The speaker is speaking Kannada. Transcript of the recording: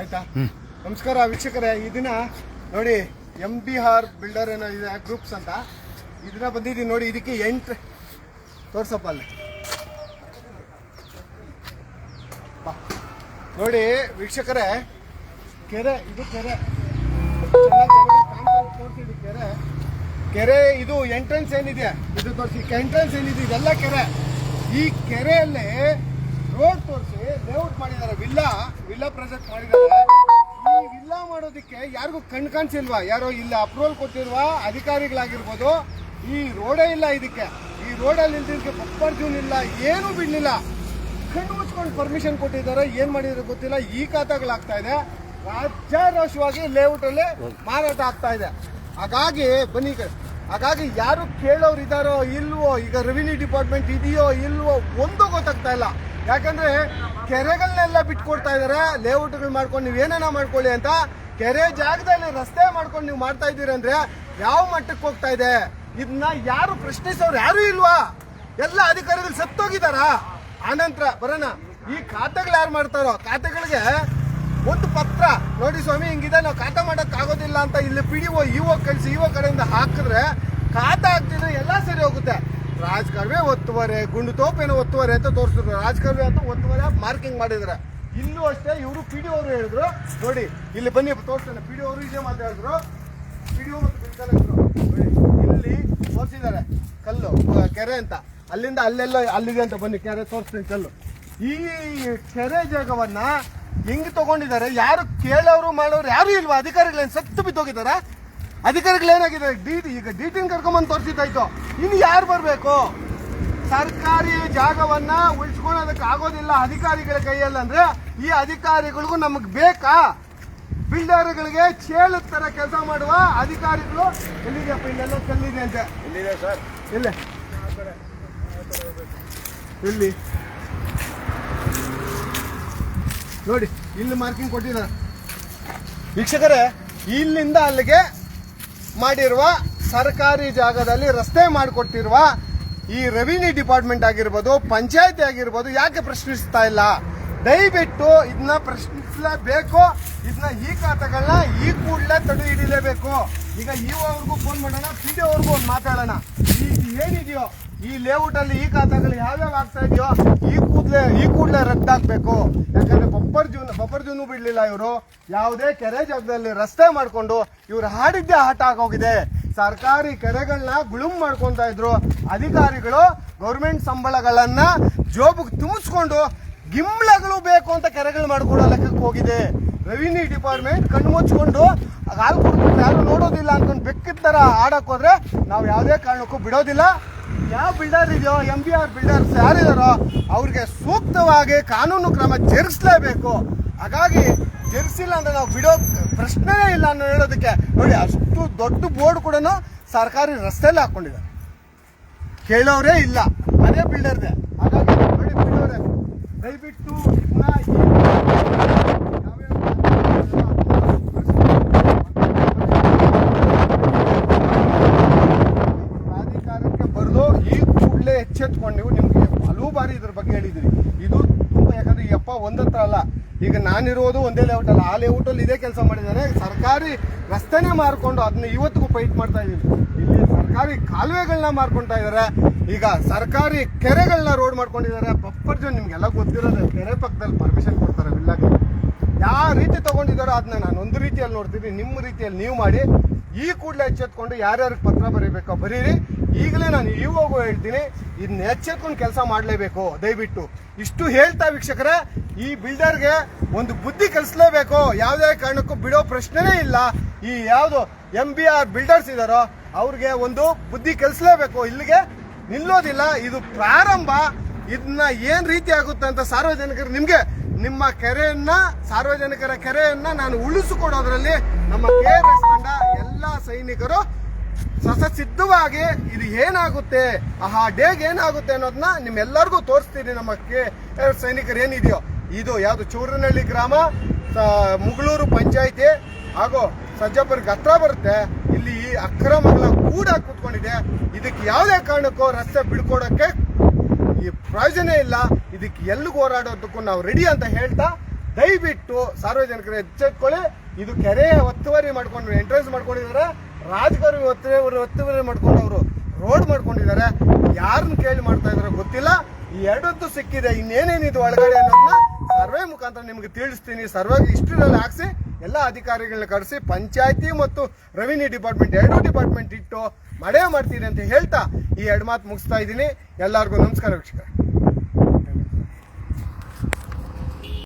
ಆಯ್ತಾ? ನಮಸ್ಕಾರ ವೀಕ್ಷಕರೇ, ಈ ದಿನ ನೋಡಿ ಎಂ ಬಿ ಆರ್ ಬಿಲ್ಡರ್ ಏನೋ ಇದೆ ಗ್ರೂಪ್ಸ್ ಅಂತ. ಇದನ್ನ ಬಂದಿದ್ದೀನಿ ನೋಡಿ, ಇದಕ್ಕೆ ಎಂಟ್ರಿ ತೋರ್ಸಪ್ಪ ಅಲ್ಲಿ. ನೋಡಿ ವೀಕ್ಷಕರೇ, ಕೆರೆ, ಇದು ಕೆರೆ. ತೋರ್ಸಿದ್ದು ಕೆರೆ. ಕೆರೆ ಇದು ಎಂಟ್ರೆನ್ಸ್ ಏನಿದೆ? ಇದು ತೋರಿಸಿ ಎಂಟ್ರೆನ್ಸ್ ಏನಿದೆ? ಇದೆಲ್ಲ ಕೆರೆ. ಈ ಕೆರೆಯಲ್ಲಿ ರೋಡ್ ತೋರಿಸಿ ಲೇಔಟ್ ಮಾಡಿದ್ದಾರೆ ವಿಲ್ಲಾ ವಿಲ್ಲಾ ಪ್ರಾಜೆಕ್ಟ್ ಮಾಡಿದ್ದಾರೆ. ಈ ವಿಲ್ಲಾ ಮಾಡೋದಕ್ಕೆ ಯಾರಿಗೂ ಕಣ್ ಕಾಣಿಸಿಲ್ವಾ? ಯಾರೋ ಇಲ್ಲ ಅಪ್ರೂವಲ್ ಕೊಟ್ಟಿರುವ ಅಧಿಕಾರಿಗಳಾಗಿರ್ಬೋದು, ಈ ರೋಡೇ ಇಲ್ಲ ಇದಕ್ಕೆ. ಈ ರೋಡಲ್ಲಿ ಇಲ್ದಿದ್ದಕ್ಕೆ ಬಪ್ಪರ್ ಜೂನ್ ಇಲ್ಲ ಏನೂ ಬಿಡಲಿಲ್ಲ. ಕಣ್ಣು ಮುಚ್ಕೊಂಡು ಪರ್ಮಿಷನ್ ಕೊಟ್ಟಿದ್ದಾರೆ, ಏನು ಮಾಡಿದ್ರೆ ಗೊತ್ತಿಲ್ಲ, ಈ ಖಾತಾಗಳಾಗ್ತಾ ಇದೆ. ರಾಜ್ಯಾರೋಷವಾಗಿ ಲೇಔಟಲ್ಲಿ ಮಾರಾಟ ಆಗ್ತಾ ಇದೆ. ಹಾಗಾಗಿ ಬನ್ನಿ ಹಾಗಾಗಿ ಯಾರು ಕೇಳೋರು ಇದಾರೋ ಇಲ್ವೋ, ಈಗ ರೆವಿನ್ಯೂ ಡಿಪಾರ್ಟ್ಮೆಂಟ್ ಇದೆಯೋ ಇಲ್ವೋ, ಒಂದು ಗೊತ್ತಾಗ್ತಾ ಇಲ್ಲ. ಯಾಕಂದ್ರೆ ಕೆರೆಗಳನ್ನೆಲ್ಲ ಬಿಟ್ಕೊಡ್ತಾ ಇದಾರೆ, ಲೇಔಟ್ಗಳು ಮಾಡ್ಕೊಂಡು ನೀವು ಏನೇನ ಮಾಡ್ಕೊಳ್ಳಿ ಅಂತ ಕೆರೆ ಜಾಗದಲ್ಲಿ ರಸ್ತೆ ಮಾಡ್ಕೊಂಡು ನೀವು ಮಾಡ್ತಾ ಇದ್ದೀರಾ ಅಂದ್ರೆ ಯಾವ ಮಟ್ಟಕ್ಕೆ ಹೋಗ್ತಾ ಇದೆ? ಇದನ್ನ ಯಾರು ಪ್ರಶ್ನಿಸೋರು ಯಾರು ಇಲ್ವಾ? ಎಲ್ಲ ಅಧಿಕಾರಿಗಳು ಸತ್ತೋಗಿದಾರ ಆನಂತರ ಬರೋಣ, ಈ ಖಾತೆಗಳು ಯಾರು ಮಾಡ್ತಾರೋ ಖಾತೆಗಳಿಗೆ ಒಂದು ಪತ್ರ, ನೋಡಿ ಸ್ವಾಮಿ, ಹಿಂಗಿದೆ, ನಾವು ಖಾತೆ ಮಾಡಕ್ ಆಗೋದಿಲ್ಲ ಅಂತ ಇಲ್ಲಿ ಪಿ ಡಿ ಒ ಕಳಿಸಿ ಇಒ ಕಡೆಯಿಂದ ಹಾಕಿದ್ರೆ ಖಾತೆ ಹಾಕ್ತಿದ್ರೆ ಎಲ್ಲ ಸರಿ ಹೋಗುತ್ತೆ. ರಾಜಕಾರ್ವೆ ಒತ್ತುವರೆ, ಗುಂಡು ತೋಪೇನೋ ಒತ್ತುವರೆ ಅಂತ ತೋರಿಸಿದ್ರು. ರಾಜಕಾರ್ವೆ ಅಂತ ಒತ್ತುವರೆ ಮಾರ್ಕಿಂಗ್ ಮಾಡಿದ್ರೆ ಇಲ್ಲೂ ಅಷ್ಟೇ ಇವರು ಪಿ ಡಿ ಅವರು ಹೇಳಿದ್ರು. ನೋಡಿ, ಇಲ್ಲಿ ಬನ್ನಿ, ತೋರಿಸ್ತೇನೆ. ಪಿ ಡಿ ಅವರು ಇದೇ ಮಾತಾಡಿದ್ರು ಪಿ ಡಿ ಬಿಲ್ ಇಲ್ಲಿ ತೋರಿಸಿದ್ದಾರೆ. ಕಲ್ಲು ಕೆರೆ ಅಂತ. ಅಲ್ಲಿಂದ ಅಲ್ಲೆಲ್ಲ ಅಲ್ಲಿದೆ ಅಂತ ಬನ್ನಿ, ಕೆರೆ ತೋರಿಸ್ತೀನಿ ಕಲ್ಲು. ಈ ಕೆರೆ ಜಾಗವನ್ನ ಹೆಂಗ್ ತಗೊಂಡಿದ್ದಾರೆ? ಯಾರು ಕೇಳೋರು, ಮಾಡೋರು ಯಾರು ಇಲ್ವಾ? ಅಧಿಕಾರಿಗಳೇನು ಸತ್ತು ಬಿದ್ದೋಗಿದಾರ ಅಧಿಕಾರಿಗಳೇನಾಗಿದೆ ಡಿ ಈಗ ಡಿ ಟಿನ್ ಕರ್ಕೊಂಬಂದು ತೋರಿಸಿದ್ದಾಯ್ತು. ಇನ್ನು ಯಾರು ಬರಬೇಕು? ಸರ್ಕಾರಿ ಜಾಗವನ್ನ ಉಳಿಸ್ಕೊಳೋದಕ್ಕೆ ಆಗೋದಿಲ್ಲ ಅಧಿಕಾರಿಗಳ ಕೈಯಲ್ಲಿ ಅಂದ್ರೆ ಈ ಅಧಿಕಾರಿಗಳಿಗೂ ನಮಗ್ ಬೇಕಾ? ಬಿಲ್ಡರ್ಗಳಿಗೆ ಚೇಳು ತರ ಕೆಲಸ ಮಾಡುವ ಅಧಿಕಾರಿಗಳು ಎಲ್ಲಿದೆಯಪ್ಪ ಇಲ್ಲೆಲ್ಲ ಕಲ್ಲಿದೆ ಅಂತೆ. ಎಲ್ಲಿದೆ ಸರ್? ಇಲ್ಲೇ. ಇಲ್ಲಿ. ನೋಡಿ ಇಲ್ಲಿ ಮಾರ್ಕಿಂಗ್ ಕೊಟ್ಟಿದ್ದಾರೆ ವೀಕ್ಷಕರೇ ಇಲ್ಲಿಂದ ಅಲ್ಲಿಗೆ ಮಾಡಿರುವ ಸರ್ಕಾರಿ ಜಾಗದಲ್ಲಿ ರಸ್ತೆ ಮಾಡಿಕೊಟ್ಟಿರುವ ಈ ರೆವಿನ್ಯೂ ಡಿಪಾರ್ಟ್ಮೆಂಟ್ ಆಗಿರ್ಬೋದು, ಪಂಚಾಯತಿ ಆಗಿರ್ಬೋದು ಯಾಕೆ ಪ್ರಶ್ನಿಸ್ತಾ ಇಲ್ಲ? ದಯವಿಟ್ಟು ಇದನ್ನ ಪ್ರಶ್ನಿಸಲೇಬೇಕು. ಇದನ್ನ ಈ ಖಾತೆಗಳನ್ನ ಈ ಕೂಡಲೇ ತಡೆ ಹಿಡಿಲೇಬೇಕು. ಈಗ ಇಒ ಅವ್ರಿಗೂ ಫೋನ್ ಮಾಡೋಣ ಪಿ ಡಿ ಅವ್ರಿಗೂ ಒಂದು ಮಾತಾಡೋಣ. ಈಗ ಏನಿದೆಯೋ ಈ ಲೇಔಟ್ ಅಲ್ಲಿ ಈ ಖಾತಾಗಳು ಯಾವ್ಯಾವ ಆಗ್ತಾ ಇದೆಯೋ ಈ ಕೂಡಲೇ ಈ ಕೂಡಲೇ ರದ್ದಾಗಬೇಕು ಯಾಕಂದ್ರೆ ಬಬ್ಬರ್ ಜೂನ್ ಬಬ್ಬರ್ ಜೂನು ಬಿಡಲಿಲ್ಲ ಇವರು. ಯಾವುದೇ ಕೆರೆ ಜಾಗದಲ್ಲಿ ರಸ್ತೆ ಮಾಡ್ಕೊಂಡು ಇವ್ರು ಹಾಡಿದ್ದೆ ಆಟ ಆಗೋಗಿದೆ. ಸರ್ಕಾರಿ ಕೆರೆಗಳನ್ನ ಗುಳುಮ್ ಮಾಡ್ಕೊತಾ ಇದ್ರು. ಅಧಿಕಾರಿಗಳು ಗೌರ್ಮೆಂಟ್ ಸಂಬಳಗಳನ್ನ ಜೋಬಿಗೆ ತುಂಬಿಸ್ಕೊಂಡು ಗಿಮ್ಳಗಳು ಬೇಕು ಅಂತ ಕೆರೆಗಳು ಮಾಡ್ಕೊಡೋ ಲೆಕ್ಕಕ್ಕೆ ಹೋಗಿದೆ. ರೆವಿನ್ಯೂ ಡಿಪಾರ್ಟ್ಮೆಂಟ್ ಕಣ್ಣು ಮುಚ್ಕೊಂಡು, ಹಾಲು ಕೊಡ್ಬಿಟ್ಟು ಯಾರು ನೋಡೋದಿಲ್ಲ ಅನ್ಕೊಂಡು ಬೆಕ್ಕಿದ ಥರ ಆಡಕ್ ಹೋದ್ರೆ ನಾವು ಯಾವುದೇ ಕಾರಣಕ್ಕೂ ಬಿಡೋದಿಲ್ಲ. ಯಾವ ಬಿಲ್ಡರ್ ಇದೆಯೋ ಎಂ ಬಿ ಆರ್ ಬಿಲ್ಡರ್ಸ್ ಯಾರಿದಾರೋ ಅವ್ರಿಗೆ ಸೂಕ್ತವಾಗಿ ಕಾನೂನು ಕ್ರಮ ಜರುಗಿಸ್ಲೇಬೇಕು. ಹಾಗಾಗಿ ಜರುಗಿಸಿಲ್ಲ ಅಂದ್ರೆ ನಾವು ಬಿಡೋ ಪ್ರಶ್ನೆನೇ ಇಲ್ಲ ಅನ್ನೋ ಹೇಳೋದಕ್ಕೆ. ನೋಡಿ, ಅಷ್ಟು ದೊಡ್ಡ ಬೋರ್ಡ್ ಕೂಡ ಸರ್ಕಾರಿ ರಸ್ತೆಯಲ್ಲಿ ಹಾಕೊಂಡಿದ್ದಾರೆ. ಕೇಳೋರೇ ಇಲ್ಲ. ಅದೇ ಬಿಲ್ಡರ್ದೆ ಹಾಗಾಗಿ ನೋಡಿ ಬಿಲ್ಡರ್ದೆ ದಯವಿಟ್ಟು ಇದನ್ನ ಈ- ಪ್ರಾಧಿಕಾರಕ್ಕೆ ಬರೆದು ಈ ಕೂಡಲೇ ಎಚ್ಚೆತ್ಕೊಂಡು ನೀವು ನಿಮ್ಗೆ ಹಲವು ಬಾರಿ ಇದ್ರ ಬಗ್ಗೆ ಹೇಳಿದ್ರಿ ಇದು ತುಂಬಾ, ಯಾಕಂದ್ರೆ ಯಪ್ಪ ಒಂದತ್ರ ಅಲ್ಲ. ಈಗ ನಾನಿರೋದು ಒಂದೇ ಲೇಔಟ್ ಅಲ್ಲ. ಆ ಲೇಔಟ್ ಅಲ್ಲಿ ಇದೇ ಕೆಲಸ ಮಾಡಿದ್ದಾರೆ. ಸರ್ಕಾರಿ ರಸ್ತೆನೆ ಮಾರ್ಕೊಂಡು ಅದನ್ನ ಇವತ್ತಿಗೂ ಫೈಟ್ ಮಾಡ್ತಾ ಇದೀವಿ ಇಲ್ಲಿ ಸರ್ಕಾರಿ ಕಾಲುವೆಗಳನ್ನ ಮಾರ್ಕೊಂತಾ ಇದಾರೆ ಈಗ ಸರ್ಕಾರಿ ಕೆರೆಗಳನ್ನ ರೋಡ್ ಮಾಡ್ಕೊಂಡಿದ್ದಾರೆ. ಪಪ್ಪರ್ ಜೋನ್ ನಿಮ್ಗೆಲ್ಲ ಗೊತ್ತಿರೋದು, ಕೆರೆ ಪಕ್ಕದಲ್ಲಿ ಪರ್ಮಿಷನ್ ಕೊಡ್ತಾರೆ ವಿಲ್ಲಾಗೆ. ಯಾವ ರೀತಿ ತಗೊಂಡಿದ್ದಾರೋ ಅದನ್ನ ನಾನು ಒಂದು ರೀತಿಯಲ್ಲಿ ನೋಡ್ತೀನಿ. ನಿಮ್ಮ ರೀತಿಯಲ್ಲಿ ನೀವು ಮಾಡಿ. ಈ ಕೂಡಲೇ ಎಚ್ಚೆತ್ಕೊಂಡು ಯಾರ್ಯಾರಿಗೆ ಪತ್ರ ಬರೀಬೇಕೋ ಬರೀರಿ. ಈಗಲೇ ನಾನು ಇವಾಗೂ ಹೇಳ್ತೀನಿ. ಇದನ್ನ ಎಚ್ಚೆತ್ಕೊಂಡು ಕೆಲಸ ಮಾಡಲೇಬೇಕು. ದಯವಿಟ್ಟು. ಇಷ್ಟು ಹೇಳ್ತಾ ವೀಕ್ಷಕರೇ, ಈ ಬಿಲ್ಡರ್ಗೆ ಒಂದು ಬುದ್ಧಿ ಕಲಿಸ್ಲೇಬೇಕು. ಯಾವುದೇ ಕಾರಣಕ್ಕೂ ಬಿಡೋ ಪ್ರಶ್ನೆನೇ ಇಲ್ಲ. ಈ ಯಾವುದು ಎಂ ಬಿ ಆರ್ ಬಿಲ್ಡರ್ಸ್ ಇದಾರೋ, ಅವ್ರಿಗೆ ಒಂದು ಬುದ್ಧಿ ಕಲಿಸ್ಲೇಬೇಕು. ಇಲ್ಲಿಗೆ ನಿಲ್ಲೋದಿಲ್ಲ. ಇದು ಪ್ರಾರಂಭ. ಇದನ್ನ ಏನು ರೀತಿ ಆಗುತ್ತೆ ಅಂತ ಸಾರ್ವಜನಿಕರು ನಿಮ್ಗೆ ನಿಮ್ಮ ಕೆರೆಯನ್ನ, ಸಾರ್ವಜನಿಕರ ಕೆರೆಯನ್ನ ನಾನು ಉಳಿಸಿಕೊಡೋದ್ರಲ್ಲಿ ನಮ್ಮ ಕೆ ಆರ್ ಎಸ್ ತಂಡ ಎಲ್ಲ ಸೈನಿಕರು ಸಸಸಿದ್ಧವಾಗಿ ಇದು ಏನಾಗುತ್ತೆ ಆ ಡೇಗ್ ಏನಾಗುತ್ತೆ ಅನ್ನೋದನ್ನ ನಿಮ್ಮೆಲ್ಲರಿಗೂ ತೋರಿಸ್ತೀನಿ ನಮ್ಮ ಕೆ ಸೈನಿಕರು ಏನಿದೆಯೋ. ಇದು ಯಾವುದು ಚೂರನಹಳ್ಳಿ ಗ್ರಾಮ ಮುಗಳೂರು ಪಂಚಾಯಿತಿ, ಹಾಗೂ ಸಜ್ಜಾಪುರಕ್ಕೆ ಹತ್ರ ಬರುತ್ತೆ. ಇಲ್ಲಿ ಈ ಅಕ್ರಮಗಳ ಕೂಡ ಕೂತ್ಕೊಂಡಿದೆ. ಇದಕ್ಕೆ ಯಾವುದೇ ಕಾರಣಕ್ಕೂ ರಸ್ತೆ ಬಿಡ್ಕೊಡೋಕ್ಕೆ ಈ ಪ್ರಯೋಜನ ಇಲ್ಲ. ಇದಕ್ಕೆ ಎಲ್ಲಿಗೆ ಹೋರಾಡೋದಕ್ಕೂ ನಾವು ರೆಡಿ ಅಂತ ಹೇಳ್ತಾ ದಯವಿಟ್ಟು ಸಾರ್ವಜನಿಕರು ಎಚ್ಚೆತ್ಕೊಳ್ಳಿ. ಇದು ಕೆರೆಯ ಒತ್ತುವರಿ ಮಾಡ್ಕೊಂಡು ಎಂಟ್ರೆನ್ಸ್ ಮಾಡ್ಕೊಂಡಿದ್ದಾರೆ. ರಾಜಕಾರಿ ಒತ್ತುವರಿ ಒತ್ತುವರಿ ಮಾಡ್ಕೊಂಡು ಅವರು ರೋಡ್ ಮಾಡ್ಕೊಂಡಿದ್ದಾರೆ. ಯಾರನ್ನ ಕೇಳಿ ಮಾಡ್ತಾ ಇದಾರೆ ಗೊತ್ತಿಲ್ಲ. ಎರಡದ್ದು ಸಿಕ್ಕಿದೆ. ಇನ್ನೇನೇನಿದು ಒಳಗಡೆ ಅನ್ನೋದನ್ನ ಸರ್ವೆ ಮುಖಾಂತರ ನಿಮ್ಗೆ ತಿಳಿಸ್ತೀನಿ. ಸರ್ವೆ ಇಷ್ಟರಲ್ಲಿ ಹಾಕ್ಸಿ, ಎಲ್ಲ ಅಧಿಕಾರಿಗಳನ್ನ ಕರೆಸಿ, ಪಂಚಾಯತಿ ಮತ್ತು ರೆವಿನ್ಯೂ ಡಿಪಾರ್ಟ್ಮೆಂಟ್ ಎರಡೂ ಡಿಪಾರ್ಟ್ಮೆಂಟ್ ಇಟ್ಟು ಮಾಡೇ ಮಾಡ್ತೀನಿ ಅಂತ ಹೇಳ್ತಾ ಈ ಎರಡು ಮಾತು ಮುಗಿಸ್ತಾ ಇದ್ದೀನಿ. ಎಲ್ಲರಿಗೂ ನಮಸ್ಕಾರ ವೀಕ್ಷಕರೇ.